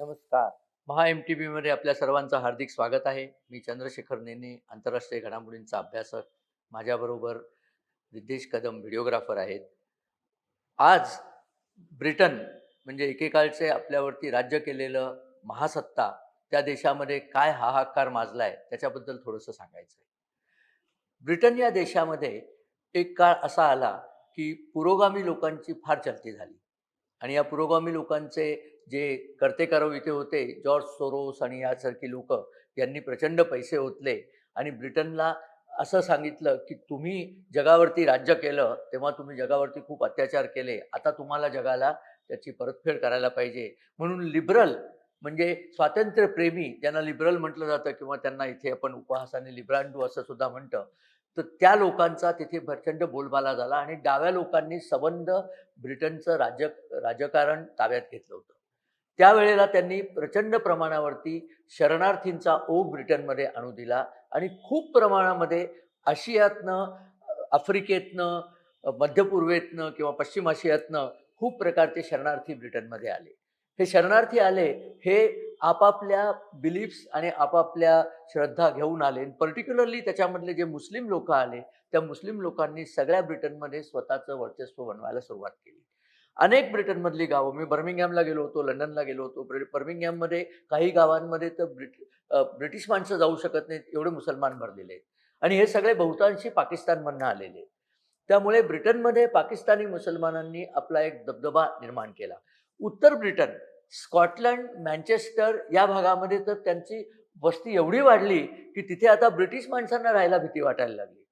नमस्कार. महा M T मध्ये आपल्या सर्वांचं हार्दिक स्वागत आहे. मी चंद्रशेखर नेने आंतरराष्ट्रीय घडामोडींचा अभ्यासक. माझ्याबरोबर रिद्धेश कदम व्हिडिओग्राफर आहेत. आज ब्रिटन म्हणजे एकेकाळचे आपल्यावरती राज्य केलेलं महासत्ता त्या देशामध्ये काय हाहाकार माजलाय त्याच्याबद्दल थोडंसं सांगायचं आहे ब्रिटन या देशामध्ये एक काळ असा आला की पुरोगामी लोकांची फार चलती झाली. आणि या पुरोगामी लोकांचे जे करते इथे होते जॉर्ज सोरोस आणि यासारखी लोक यांनी प्रचंड पैसे ओतले आणि ब्रिटनला असं सांगितलं की तुम्ही जगावरती राज्य केलं तेव्हा तुम्ही जगावरती खूप अत्याचार केले. आता तुम्हाला जगाला त्याची परतफेड करायला पाहिजे. म्हणून लिबरल म्हणजे स्वातंत्र्यप्रेमी ज्यांना लिबरल म्हटलं जातं किंवा त्यांना इथे आपण उपहासाने लिब्रांडू असं सुद्धा म्हणतं तर त्या लोकांचा तिथे प्रचंड बोलबाला झाला आणि डाव्या लोकांनी सबंध ब्रिटनचं राज्य राजकारण ताब्यात घेतलं होतं. त्यावेळेला त्यांनी प्रचंड प्रमाणावरती शरणार्थींचा ओघ ब्रिटनमध्ये आणू दिला आणि खूप प्रमाणामध्ये आशियातनं आफ्रिकेतनं मध्यपूर्वेतनं किंवा पश्चिम आशियातनं खूप प्रकारचे शरणार्थी ब्रिटनमध्ये आले. हे शरणार्थी आले हे आपापल्या बिलीफ्स आणि आपापल्या श्रद्धा घेऊन आले. पर्टिक्युलरली त्याच्यामधले जे मुस्लिम लोक आले त्या मुस्लिम लोकांनी सगळ्या ब्रिटनमध्ये स्वतःचं वर्चस्व बनवायला सुरुवात केली. अनेक ब्रिटनमधली गावं. मी बर्मिंगहॅमला गेलो होतो लंडनला गेलो होतो. बर्मिंगहॅममध्ये काही गावांमध्ये तर ब्रिट ब्रिटिश माणसं जाऊ शकत नाहीत एवढे मुसलमान भरलेले आहेत. आणि हे सगळे बहुतांशी पाकिस्तानमधनं आलेले आहेत. त्यामुळे ब्रिटनमध्ये पाकिस्तानी मुसलमानांनी आपला एक दबदबा निर्माण केला. उत्तर ब्रिटन स्कॉटलंड मँचेस्टर या भागामध्ये तर त्यांची वस्ती एवढी वाढली की तिथे आता ब्रिटिश माणसांना राहायला भीती वाटायला लागली.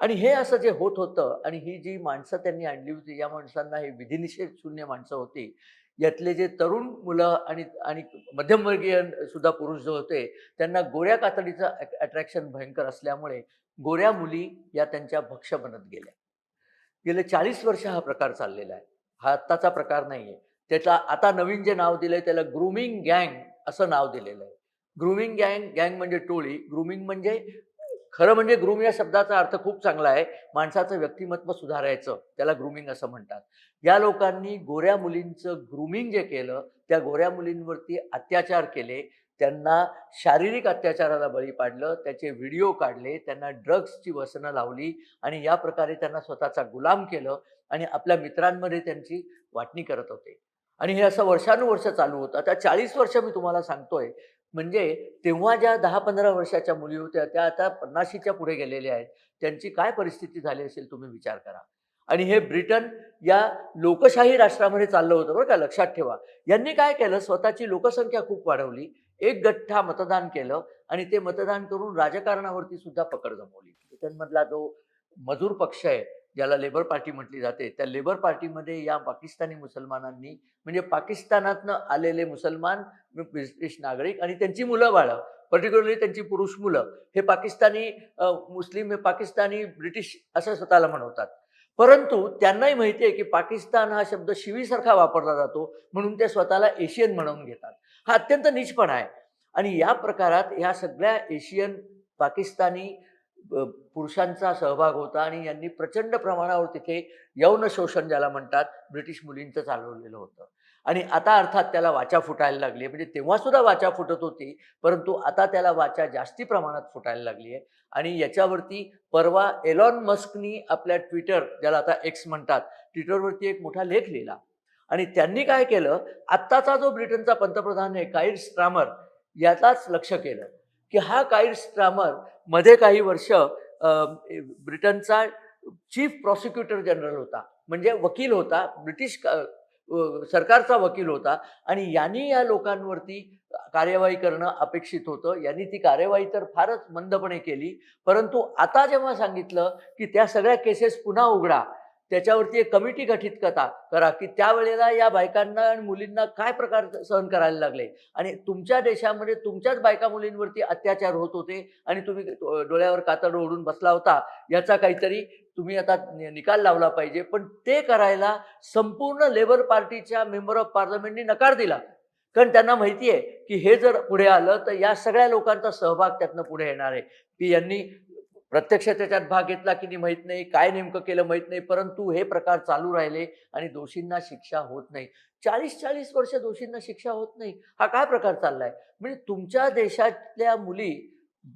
आणि हे असं जे होत होतं आणि ही जी माणसं त्यांनी आणली होती या माणसांना हे विधिनिषेध शून्य माणसं होती. यातले जे तरुण मुलं आणि आणि मध्यमवर्गीय सुद्धा पुरुष जो होते त्यांना गोऱ्या कातडीचं अट्रॅक्शन भयंकर असल्यामुळे गोऱ्या मुली या त्यांच्या भक्ष बनत गेल्या. गेले चाळीस वर्ष हा प्रकार चाललेला आहे. हा आत्ताचा प्रकार नाही आहे त्याचा आता नवीन जे नाव दिलंय त्याला ग्रुमिंग गँग असं नाव दिलेलं आहे. ग्रुमिंग गँग गँग म्हणजे टोळी ग्रुमिंग म्हणजे खरं म्हणजे ग्रूम या शब्दाचा अर्थ खूप चांगला आहे. माणसाचं व्यक्तिमत्व सुधारायचं त्याला ग्रुमिंग असं म्हणतात. या लोकांनी गोऱ्या मुलींचं ग्रुमिंग जे केलं त्या गोऱ्या मुलींवरती अत्याचार केले त्यांना शारीरिक अत्याचाराला बळी पाडलं त्याचे व्हिडिओ काढले त्यांना ड्रग्सची व्यसनं लावली आणि या प्रकारे त्यांना स्वतःचा गुलाम केलं आणि आपल्या मित्रांमध्ये त्यांची वाटणी करत होते. आणि हे असं वर्षानुवर्ष चालू होतं. आता चाळीस वर्ष मी तुम्हाला सांगतोय म्हणजे तेव्हा ज्या दहा पंधरा वर्षाच्या मुली होत्या त्या आता पन्नाशीच्या पुढे गेलेल्या आहेत. त्यांची काय परिस्थिती झाली असेल तुम्ही विचार करा. आणि हे ब्रिटन या लोकशाही राष्ट्रामध्ये चाललं होतं बरं का लक्षात ठेवा. यांनी काय केलं स्वतःची लोकसंख्या खूप वाढवली एक गठ्ठा मतदान केलं आणि ते मतदान करून राजकारणावरती सुद्धा पकड जमवली. ब्रिटनमधला जो मजूर पक्ष आहे ज्याला लेबर पार्टी म्हटली जाते त्या लेबर पार्टीमध्ये या पाकिस्तानी मुसलमानांनी म्हणजे पाकिस्तानातनं आलेले मुसलमान ब्रिटिश नागरिक आणि त्यांची मुलं बाळं पर्टिक्युलरली त्यांची पुरुष मुलं हे पाकिस्तानी मुस्लिम हे पाकिस्तानी ब्रिटिश असं स्वतःला म्हणवतात. परंतु त्यांनाही माहिती आहे की पाकिस्तान हा शब्द शिवीसारखा वापरला जातो म्हणून ते स्वतःला एशियन म्हणून घेतात. हा अत्यंत निचपणा आहे. आणि या प्रकारात ह्या सगळ्या एशियन पाकिस्तानी पुरुषांचा सहभाग होता आणि यांनी प्रचंड प्रमाणावर तिथे यौन शोषण ज्याला म्हणतात ब्रिटिश मुलींचं चालवलेलं होतं. आणि आता अर्थात त्याला वाचा फुटायला लागली म्हणजे तेव्हा सुद्धा वाचा फुटत होती परंतु आता त्याला वाचा जास्ती प्रमाणात फुटायला लागली आहे आणि याच्यावरती परवा एलॉन मस्कनी आपल्या ट्विटर ज्याला आता एक्स म्हणतात ट्विटरवरती एक मोठा लेख लिहिला. आणि त्यांनी काय केलं आत्ताचा जो ब्रिटनचा पंतप्रधान आहे काईर स्ट्रामर याचाच लक्ष केलं. की हा काईर स्ट्रामरमध्ये काही वर्ष ब्रिटनचा चीफ प्रॉसिक्युटर जनरल होता. म्हणजे वकील होता ब्रिटिश का- सरकारचा वकील होता आणि यांनी या लोकांवरती कार्यवाही करणं अपेक्षित होतं. यांनी ती कार्यवाही तर फारच मंदपणे केली. परंतु आता जेव्हा सांगितलं की त्या सगळ्या केसेस पुन्हा उघडा त्याच्यावरती एक कमिटी गठीत कथा करा की त्यावेळेला या बायकांना आणि मुलींना काय प्रकार सहन करायला लागले? आणि तुमच्या देशामध्ये तुमच्याच बायका मुलींवरती अत्याचार होत होते आणि तुम्ही डोळ्यावर कातड ओढून बसला होता. याचा काहीतरी तुम्ही आता निकाल लावला पाहिजे. पण ते करायला संपूर्ण लेबर पार्टीच्या मेंबर ऑफ पार्लमेंटनी नकार दिला. कारण त्यांना माहिती आहे की हे जर पुढे आलं तर या सगळ्या लोकांचा सहभाग त्यातनं पुढे येणार आहे. की यांनी प्रत्यक्ष त्याच्यात भाग घेतला की नाही माहीत नाही काय नेमकं केलं माहीत नाही परंतु हे प्रकार चालू राहिले आणि दोषींना शिक्षा होत नाही. चाळीस चाळीस वर्ष दोषींना शिक्षा होत नाही. हा काय प्रकार चाललाय? म्हणजे तुमच्या देशातल्या मुली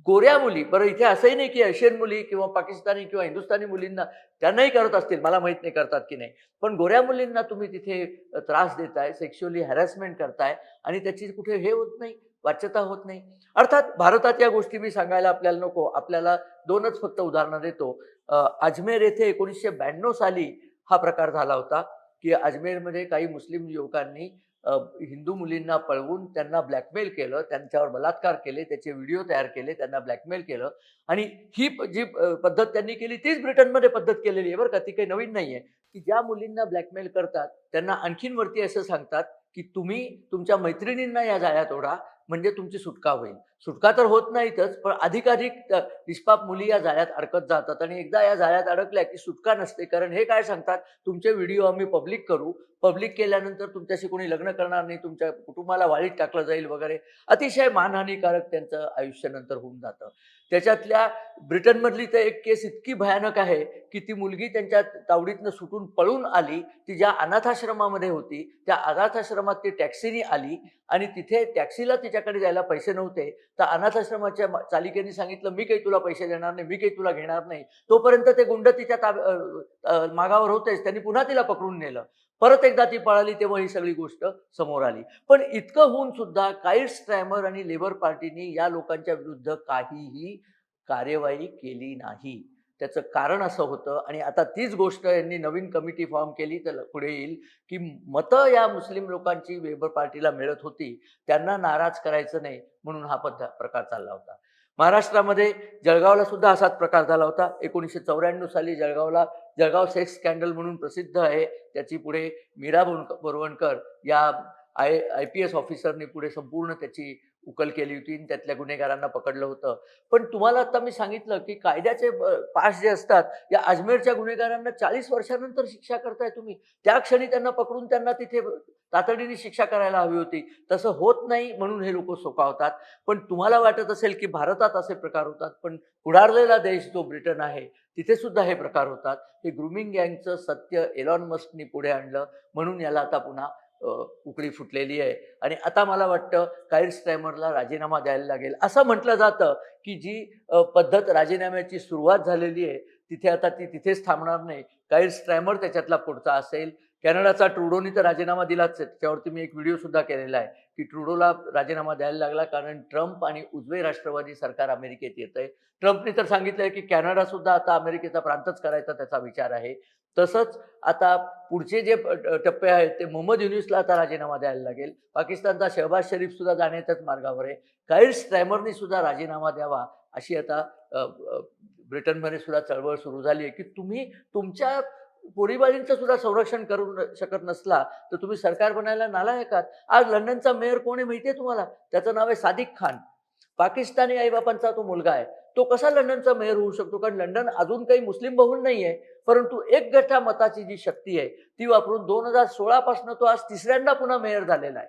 गोऱ्या मुली बरं इथे असंही नाही की एशियन मुली किंवा पाकिस्तानी किंवा हिंदुस्थानी मुलींना त्यांनाही करत असतील मला माहीत नाही करतात की नाही. पण गोऱ्या मुलींना तुम्ही तिथे त्रास देताय सेक्शुअली हॅरॅसमेंट करताय आणि त्याची कुठे हे होत नाही. वाच्यता होत नाही. अर्थात भारतात या गोष्टी मी सांगायला आपल्याला नको. आपल्याला दोनच फक्त उदाहरणं देतो. अजमेर येथे एकोणीसशे ब्याण्णव साली हा प्रकार झाला होता की अजमेरमध्ये काही मुस्लिम युवकांनी हिंदू मुलींना पळवून त्यांना ब्लॅकमेल केलं. त्यांच्यावर बलात्कार केले. त्याचे व्हिडिओ तयार केले. त्यांना ब्लॅकमेल केलं. आणि ही प- जी पद्धत त्यांनी केली तीच ब्रिटनमध्ये पद्धत केलेली आहे बरं का. ती काही नवीन नाही आहे की ज्या मुलींना ब्लॅकमेल करतात त्यांना आणखीन वरती असं सांगतात की तुम्ही तुमच्या मैत्रिणींना या जाळ्यात ओढा म्हणजे तुमची सुटका होईल. सुटका तर होत नाहीतच पण अधिकाधिक निष्पाप मुली या जाळ्यात अडकत जातात आणि एकदा या जाळ्यात अडकल्या की सुटका नसते. कारण हे काय सांगतात? तुमचे व्हिडिओ आम्ही पब्लिक करू. पब्लिक केल्यानंतर तुमच्याशी कोणी लग्न करणार नाही तुमच्या कुटुंबाला वाळीत टाकलं जाईल वगैरे. अतिशय मानहानीकारक त्यांचं आयुष्य नंतर होऊन जातं. त्याच्यातल्या ब्रिटनमधली तर एक केस इतकी भयानक आहे की ती मुलगी त्यांच्या तावडीतनं सुटून पळून आली ती ज्या अनाथाश्रमामध्ये होती त्या अनाथाश्रमात ती टॅक्सीनी आली आणि तिथे टॅक्सीला तिच्याकडे जायला पैसे नव्हते. तर अनाथाश्रमाच्या चालिकेने सांगितलं मी काही तुला पैसे देणार नाही मी काही तुला घेणार नाही. तोपर्यंत ते गुंड तिच्या ताब मागावर होतेच त्यांनी पुन्हा तिला पकडून नेलं. परत एकदा ती पळाली तेव्हा ही सगळी गोष्ट समोर आली. पण इतकं होऊन सुद्धा काईट स्ट्रॅमर आणि लेबर पार्टीनी या लोकांच्या विरुद्ध काहीही कार्यवाही केली नाही. त्याचं कारण असं होतं आणि आता तीच गोष्ट यांनी नवीन कमिटी फॉर्म केली तर पुढे येईल की मतं या मुस्लिम लोकांची वेबर पार्टीला मिळत होती त्यांना नाराज करायचं नाही म्हणून हा पद्ध प्रकार चालला होता. महाराष्ट्रामध्ये जळगावला सुद्धा असाच प्रकार झाला होता. एकोणीसशे चौऱ्याण्णव साली जळगावला जळगाव सेक्स स्कॅन्डल म्हणून प्रसिद्ध आहे. त्याची पुढे मीरा बोरवणकर या आय आय पी एस ऑफिसरने पुढे संपूर्ण त्याची उकल केली होती आणि त्यातल्या गुन्हेगारांना पकडलं होतं. पण तुम्हाला आता मी सांगितलं की कायद्याचे पास जे असतात या अजमेरच्या गुन्हेगारांना चाळीस वर्षानंतर शिक्षा करताय तुम्ही. त्या क्षणी त्यांना पकडून त्यांना तिथे तातडीने शिक्षा करायला हवी होती. तसं होत नाही म्हणून हे लोक सोकावतात. पण तुम्हाला वाटत असेल की भारतात असे प्रकार होतात पण पुढारलेला देश जो ब्रिटन आहे तिथे सुद्धा हे प्रकार होतात. हे ग्रुमिंग गँगचं सत्य एलॉन मस्कनी पुढे आणलं म्हणून याला आता पुन्हा उकळी फुटलेली आहे. आणि आता मला वाटतं कायर स्टॅमरला राजीनामा द्यायला लागेल. असं म्हटलं जातं की जी पद्धत राजीनाम्याची सुरुवात झालेली आहे तिथे आता ती तिथेच थांबणार नाही. कायर स्ट्रॅमर त्याच्यातला पुढचा असेल. कॅनडाचा ट्रुडोनी तर राजीनामा दिलाच आहे. त्याच्यावरती मी एक व्हिडिओसुद्धा केलेला आहे की ट्रुडोला राजीनामा द्यायला लागला कारण ट्रम्प आणि उजवे राष्ट्रवादी सरकार अमेरिकेत येत आहे ट्रम्पने तर आहे की कॅनडासुद्धा आता अमेरिकेचा प्रांतच करायचा त्याचा विचार आहे. तसंच आता पुढचे जे टप्पे आहेत ते मोहम्मद युनिसला आता राजीनामा द्यायला लागेल. पाकिस्तानचा शहबाज शरीफ सुद्धा जाण्याच्याच मार्गावर आहे. काही स्ट्रॅमरनी सुद्धा राजीनामा द्यावा अशी आता ब्रिटनमध्ये सुद्धा चळवळ सुरू झाली आहे. की तुम्ही तुमच्या पोरीबाजींचं सुद्धा संरक्षण करू शकत नसला तर तुम्ही सरकार बनायला नालायकात. आज लंडनचा मेयर कोण आहे माहितीये तुम्हाला? त्याचं नाव आहे सादिक खान. पाकिस्तानी आईबापांचा तो मुलगा आहे. तो कसा लंडनचा मेयर होऊ शकतो? कारण लंडन अजून काही मुस्लिम बहुल नाही आहे परंतु एक गठ्ठा मताची जी शक्ती आहे ती वापरून दोन हजार सोळापासून तो आज तिसऱ्यांदा पुन्हा मेयर झालेला आहे.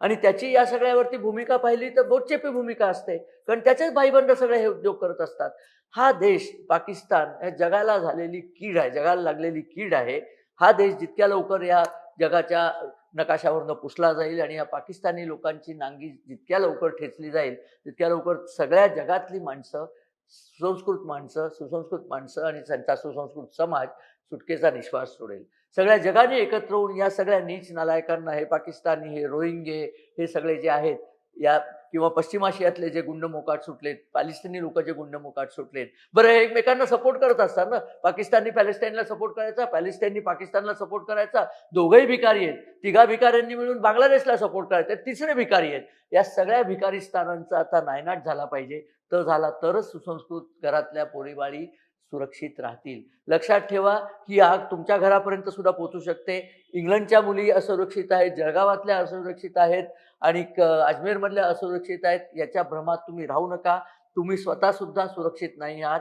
आणि त्याची या सगळ्यावरती भूमिका पाहिली तर बोटचेपी भूमिका असते कारण त्याचेच भाईबंड सगळे हे उद्योग करत असतात. हा देश पाकिस्तान हे जगाला झालेली कीड आहे जगाला लागलेली कीड आहे. हा देश जितक्या लवकर या जगाच्या नकाशावरनं पुसला जाईल आणि या पाकिस्तानी लोकांची नांगी जितक्या लवकर ठेचली जाईल तितक्या लवकर सगळ्या जगातली माणसं सुसंस्कृत माणसं सुसंस्कृत माणसं आणि त्यांचा सुसंस्कृत समाज सुटकेचा निश्वास सोडेल. सगळ्या जगाने एकत्र होऊन या सगळ्या नीच नालायकांना हे पाकिस्तानी हे रोहिंगे हे सगळे जे आहेत या किंवा पश्चिम आशियातले जे गुंड मोकाट सुटलेत पॅलेस्टिनी लोक जे गुंड मोकाट सुटलेत. बरं हे एकमेकांना सपोर्ट करत असतात ना? पाकिस्ताननी पॅलेस्टाईनला सपोर्ट करायचा पॅलेस्टाईननी पाकिस्तानला सपोर्ट करायचा. दोघंही भिकारी आहेत. तिघा भिकाऱ्यांनी मिळून बांगलादेशला सपोर्ट करायचा. तिसरे भिकारी आहेत. या सगळ्या भिकारिस्तानांचा आता नायनाट झाला पाहिजे. तर झाला तरच सुसंस्कृत घरातल्या पोरीबाळी सुरक्षित राहतील. लक्षात ठेवा ही आग तुमच्या घरापर्यंत सुद्धा पोहोचू शकते. इंग्लंडच्या मुली असुरक्षित आहेत जळगावातल्या असुरक्षित आहेत आणि क- अजमेरमधल्या असुरक्षित आहेत याच्या भ्रमात तुम्ही राहू नका. तुम्ही स्वतः सुद्धा सुरक्षित नाही आहात.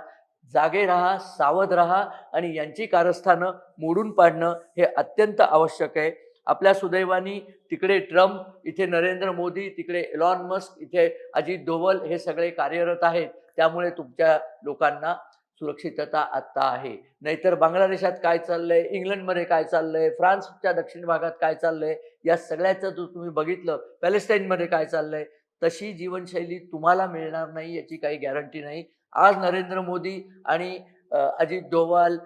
जागे राहा सावध राहा आणि यांची कारस्थानं मोडून पाडणं हे अत्यंत आवश्यक आहे. आपल्या सुदैवानी तिकडे ट्रम्प इथे नरेंद्र मोदी तिकडे एलॉन मस्क इथे अजित डोवल हे सगळे कार्यरत आहेत. त्यामुळे तुमच्या लोकांना सुरक्षितता आत्ता आहे. नाहीतर बांगलादेशात काय चाललंय? इंग्लंडमध्ये काय चाललंय? फ्रान्सच्या दक्षिण भागात काय चाललंय? या सगळ्याचं जर तुम्ही बघितलं पॅलेस्टाईनमध्ये काय चाललंय? तशी जीवनशैली तुम्हाला मिळणार नाही याची काही गॅरंटी नाही. आज नरेंद्र मोदी आणि अजित डोवाल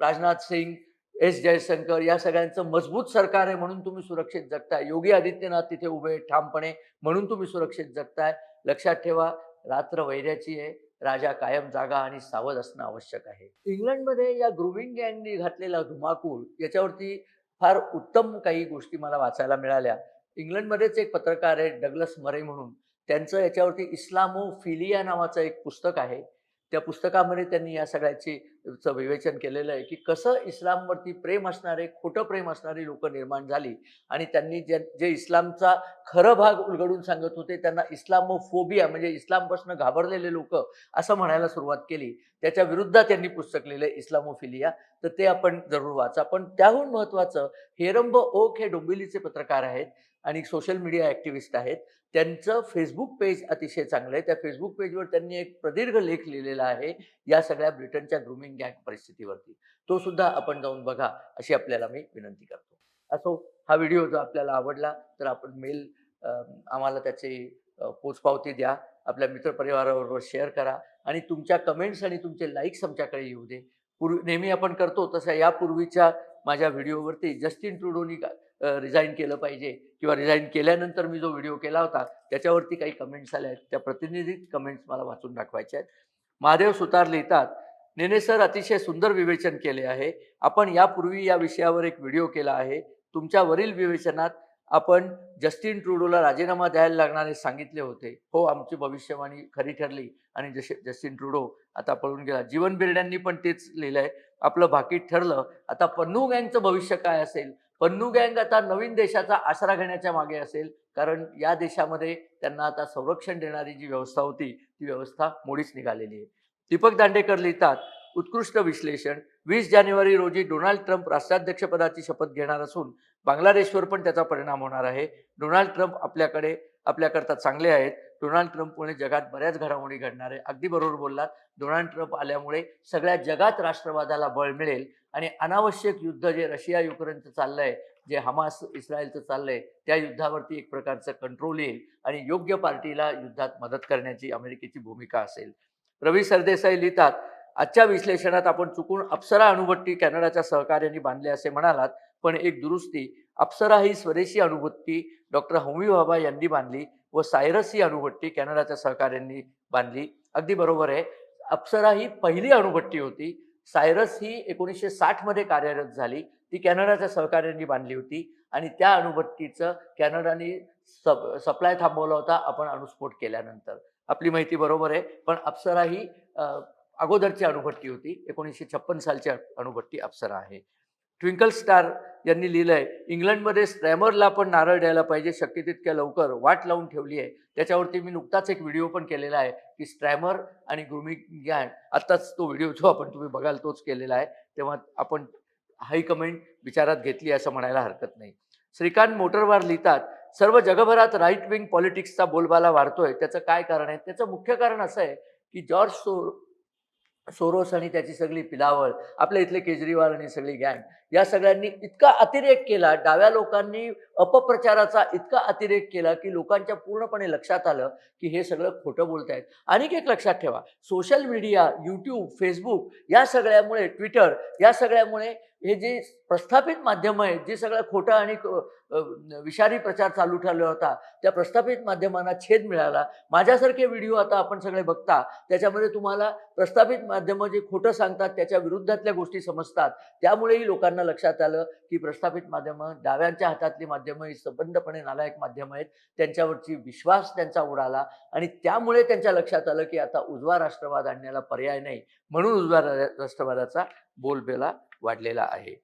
राजनाथ सिंग एस जयशंकर या सगळ्यांचं मजबूत सरकार आहे म्हणून तुम्ही सुरक्षित जगताय. योगी आदित्यनाथ तिथे उभे ठामपणे म्हणून तुम्ही सुरक्षित जगताय. लक्षात ठेवा रात्र वैऱ्याची आहे. राजा कायम जागा आणि सावध असणं आवश्यक आहे. इंग्लंडमध्ये या ग्रुमिंग गँगनी घातलेला धुमाकूळ याच्यावरती फार उत्तम काही गोष्टी मला वाचायला मिळाल्या. इंग्लंडमध्येच एक पत्रकार आहे डगलस मरे म्हणून. त्यांचं याच्यावरती इस्लामो फिलिया नावाचं एक पुस्तक आहे. त्या पुस्तकामध्ये त्यांनी या सगळ्याची चं विवेचन केलेलं आहे की कसं इस्लामवरती प्रेम असणारे खोटं प्रेम असणारी लोक निर्माण झाली. आणि त्यांनी जे जे इस्लामचा खरं भाग उलगडून सांगत होते त्यांना इस्लामोफोबिया म्हणजे इस्लामपासून घाबरलेले लोक असं म्हणायला सुरुवात केली. त्याच्या विरुद्ध त्यांनी पुस्तक लिहिलं इस्लामोफिलिया. तर ते आपण जरूर वाचा. पण त्याहून महत्त्वाचं हेरंब ओक हे डोंबिवलीचे पत्रकार आहेत. आणि सोशल मीडिया ॲक्टिव्हिस्ट आहेत. त्यांचं फेसबुक पेज अतिशय चांगलं आहे. त्या फेसबुक पेजवर त्यांनी एक प्रदीर्घ लेख लिहिलेला आहे या सगळ्या ब्रिटनच्या ग्रुमिंग गँग परिस्थितीवरती. तो सुद्धा आपण जाऊन बघा अशी आपल्याला मी विनंती करतो. असो हा व्हिडिओ जर आपल्याला आवडला तर आपण मेल आम्हाला त्याची पोचपावती द्या. आपल्या मित्रपरिवाराबरोबर शेअर करा. आणि तुमच्या कमेंट्स आणि तुमचे लाईक्स आमच्याकडे येऊ दे. पूर्वी नेहमी आपण करतो तसं. यापूर्वीच्या माझ्या व्हिडिओवरती जस्टिन ट्रुडोनी रिझाईन केलं पाहिजे किंवा रिझाईन केल्यानंतर मी जो व्हिडिओ केला होता त्याच्यावरती काही कमेंट्स आल्या आहेत. त्या प्रतिनिधी कमेंट्स मला वाचून दाखवायच्या आहेत. महादेव सुतार लिहितात नेने सर अतिशय सुंदर विवेचन केले आहे. आपण यापूर्वी या विषयावर एक व्हिडिओ केला आहे. तुमच्यावरील विवेचनात आपण जस्टिन ट्रुडोला राजीनामा द्यायला लागणारे सांगितले होते. हो आमची भविष्यवाणी खरी ठरली आणि जसे जस्टिन ट्रुडो आता पळून गेला. जीवन बिर्ड्यांनी पण तेच लिहिलंय. आपलं भाकीत ठरलं. आता पन्नू गँगचं भविष्य काय असेल? पन्नू गँग आता नवीन देशाचा आसरा घेण्याच्या मागे असेल. कारण या देशामध्ये त्यांना आता संरक्षण देणारी जी व्यवस्था होती ती व्यवस्था मोडीच निघालेली आहे. दीपक दांडेकर लिहितात उत्कृष्ट विश्लेषण. वीस जानेवारी रोजी डोनाल्ड ट्रम्प राष्ट्राध्यक्षपदाची शपथ घेणार असून बांगलादेशवर पण त्याचा परिणाम होणार आहे. डोनाल्ड ट्रम्प आपल्याकडे आपल्याकरता चांगले आहेत. डोनाल्ड ट्रम्पमुळे जगात बऱ्याच घडामोडी घडणार आहे. अगदी बरोबर बोललात. डोनाल्ड ट्रम्प आल्यामुळे सगळ्या जगात राष्ट्रवादाला बळ मिळेल आणि अनावश्यक युद्ध जे रशिया युक्रेनचं चाललंय जे हमास इस्रायलचं चाललंय त्या युद्धावरती एक प्रकारचं कंट्रोल येईल आणि योग्य पार्टीला युद्धात मदत करण्याची अमेरिकेची भूमिका असेल. रवी सरदेसाई लिहितात आजच्या विश्लेषणात आपण चुकून अप्सरा अणुभट्टी कॅनडाच्या सहकार्याने बांधले असे म्हणालात पण एक दुरुस्ती अप्सरा ही स्वदेशी अणुभट्टी डॉक्टर होमी बाबा यांनी बांधली व सायरस ही अणुभट्टी कॅनडाच्या सहकार्यांनी बांधली. अगदी बरोबर आहे. अप्सरा ही पहिली अणुभट्टी होती. सायरस ही एकोणीसशे साठमध्ये कार्यरत झाली. ती कॅनडाच्या सहकार्यांनी बांधली होती आणि त्या अणुभट्टीचं कॅनडाने सब सप्लाय थांबवला होता आपण अणुस्फोट केल्यानंतर. आपली माहिती बरोबर आहे. पण अप्सरा ही अगोदरची अणुभट्टी होती. एकोणीसशे छप्पन सालची अणुभट्टी अप्सरा आहे. ट्विंकल स्टार यांनी लिहिलं आहे इंग्लंडमध्ये स्ट्रॅमरला पण नारळ द्यायला पाहिजे शक्य तितक्या लवकर वाट लावून ठेवली आहे. त्याच्यावरती मी नुकताच एक व्हिडिओ पण केलेला आहे की स्ट्रॅमर आणि ग्रुमिंग गॅन आत्ताच तो व्हिडिओ जो आपण तुम्ही बघाल तोच केलेला आहे तेव्हा आपण हाय कमेंट विचारात घेतली असं म्हणायला हरकत नाही. श्रीकांत मोटरवार लिहितात सर्व जगभरात राईट विंग पॉलिटिक्सचा बोलबाला वाढतोय त्याचं काय कारण आहे? त्याचं मुख्य कारण असं आहे की जॉर्ज सो सोरोस आणि त्याची सगळी पिलावळ आपल्या इथले केजरीवाल आणि सगळी गँग या सगळ्यांनी इतका अतिरेक केला डाव्या लोकांनी अपप्रचाराचा इतका अतिरेक केला की लोकांच्या पूर्णपणे लक्षात आलं की हे सगळं खोटं बोलत आहेत आणखी एक लक्षात ठेवा सोशल मीडिया यूट्यूब फेसबुक या सगळ्यामुळे ट्विटर या सगळ्यामुळे हे जे प्रस्थापित माध्यम आहेत जे सगळं खोटं आणि क- विषारी प्रचार चालू ठेवला होता त्या प्रस्थापित माध्यमांना छेद मिळाला. माझ्यासारखे व्हिडिओ आता आपण सगळे बघता त्याच्यामध्ये तुम्हाला प्रस्थापित माध्यमं जे खोटं सांगतात त्याच्या विरुद्धातल्या गोष्टी समजतात. त्यामुळेही लोकांना लक्षात आलं की प्रस्थापित माध्यमं डाव्यांच्या हातातली माध्यमं ही संबंधपणे नालायक माध्यमं आहेत. त्यांच्यावरची विश्वास त्यांचा उडाला आणि त्यामुळे त्यांच्या लक्षात आलं की आता उजवा राष्ट्रवाद आणण्याला पर्याय नाही. म्हणून उजवा रा- राष्ट्रवादाचा बोलबेला वाढलेला आहे.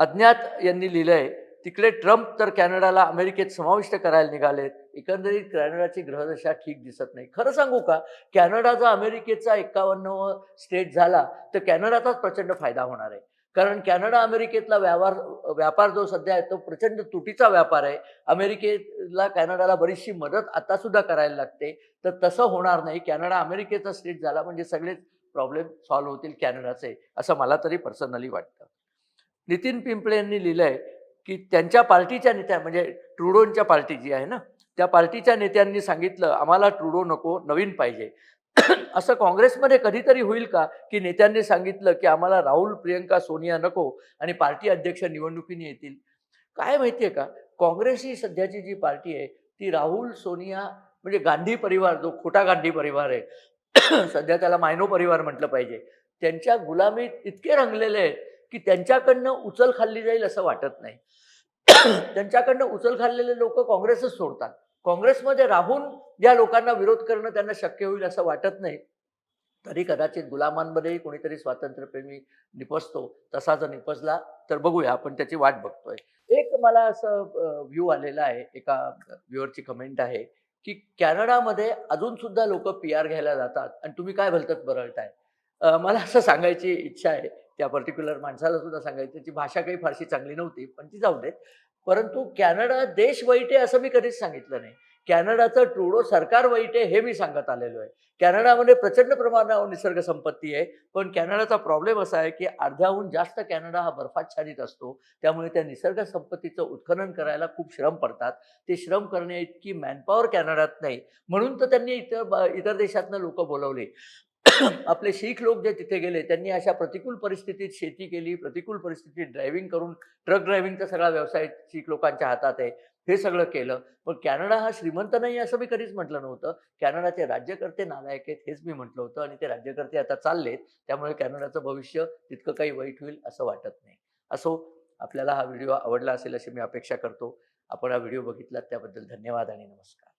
अज्ञात यांनी लिहिलंय तिकडे ट्रम्प तर कॅनडाला अमेरिकेत समाविष्ट करायला निघालेत. एकंदरीत कॅनडाची ग्रहदशा ठीक दिसत नाही. खरं सांगू का? कॅनडा जर अमेरिकेचा एकावन्न स्टेट झाला तर कॅनडाचाच प्रचंड फायदा होणार आहे. कारण कॅनडा अमेरिकेतला व्यवहार व्यापार जो सध्या आहे तो प्रचंड तुटीचा व्यापार आहे. अमेरिकेला कॅनडाला बरीचशी मदत आता सुद्धा करायला लागते. तर तसं होणार नाही. कॅनडा अमेरिकेचा स्टेट झाला म्हणजे सगळेच प्रॉब्लेम सॉल्व्ह होतील कॅनडाचे असं मला तरी पर्सनली वाटतं. नितीन पिंपळे यांनी लिहिलंय की त्यांच्या पार्टीच्या नेत्या म्हणजे ट्रुडोंच्या पार्टी जी आहे ना त्या पार्टीच्या नेत्यांनी सांगितलं आम्हाला ट्रुडो नको नवीन पाहिजे. असं काँग्रेसमध्ये कधीतरी होईल का? की नेत्यांनी सांगितलं की आम्हाला राहुल प्रियंका सोनिया नको आणि पार्टी अध्यक्ष निवडणुकीने येतील? काय माहितीये का? काँग्रेस ही सध्याची जी पार्टी आहे ती राहुल सोनिया म्हणजे गांधी परिवार जो खोटा गांधी परिवार आहे सध्या त्याला मायनो परिवार म्हटलं पाहिजे. त्यांच्या गुलामीत इतके रंगलेले आहेत की त्यांच्याकडनं उचल खाल्ली जाईल असं वाटत नाही. त्यांच्याकडनं उचल खाल्लेले लोक काँग्रेसच सोडतात. काँग्रेसमध्ये राहून या लोकांना विरोध करणं त्यांना शक्य होईल असं वाटत नाही. तरी कदाचित गुलामांमध्येही कोणीतरी स्वातंत्र्यप्रेमी निपजतो तसा जर निपजला तर बघूया आपण त्याची वाट बघतोय. एक मला असं व्ह्यू आलेला आहे एका व्ह्युअरची कमेंट आहे. की कॅनडामध्ये अजून सुद्धा लोक पी आर घ्यायला जातात. आणि तुम्ही काय भलतच बरळताय मला असं सांगायची इच्छा आहे. त्या पर्टिक्युलर माणसाला सुद्धा सांगायची त्याची भाषा काही फारशी चांगली नव्हती पण ती जाऊ देत. परंतु कॅनडा देश वाईट आहे असं मी कधीच सांगितलं नाही. कॅनडाचं ट्रुडो सरकार वाईट आहे हे मी सांगत आलेलो आहे. कॅनडामध्ये प्रचंड प्रमाणावर निसर्ग संपत्ती आहे पण कॅनडाचा प्रॉब्लेम असा आहे की अर्ध्याहून जास्त कॅनडा हा बर्फाच्छादित असतो. त्यामुळे त्या निसर्ग संपत्तीचं उत्खनन करायला खूप श्रम पडतात. ते श्रम करण्या इतकी मॅनपॉवर कॅनडात नाही. म्हणून तर त्यांनी इतर इतर देशातनं लोक बोलवले. आपले शीख लोक जे तिथे गेले त्यांनी अशा प्रतिकूल परिस्थितीत शेती केली प्रतिकूल परिस्थितीत ड्रायव्हिंग करून ट्रक ड्रायव्हिंगचा सगळा व्यवसाय शीख लोकांच्या हातात आहे. हे सगळं केलं. पण कॅनडा हा श्रीमंत नाही असं मी कधीच म्हटलं नव्हतं. कॅनडाचे राज्यकर्ते नालायक आहेत हेच मी म्हटलं होतं आणि ते राज्यकर्ते आता चाललेत. त्यामुळे कॅनडाचं भविष्य तितकं काही वाईट होईल असं वाटत नाही. असो आपल्याला हा व्हिडिओ आवडला असेल अशी मी अपेक्षा करतो. आपण हा व्हिडिओ बघितलात त्याबद्दल धन्यवाद आणि नमस्कार.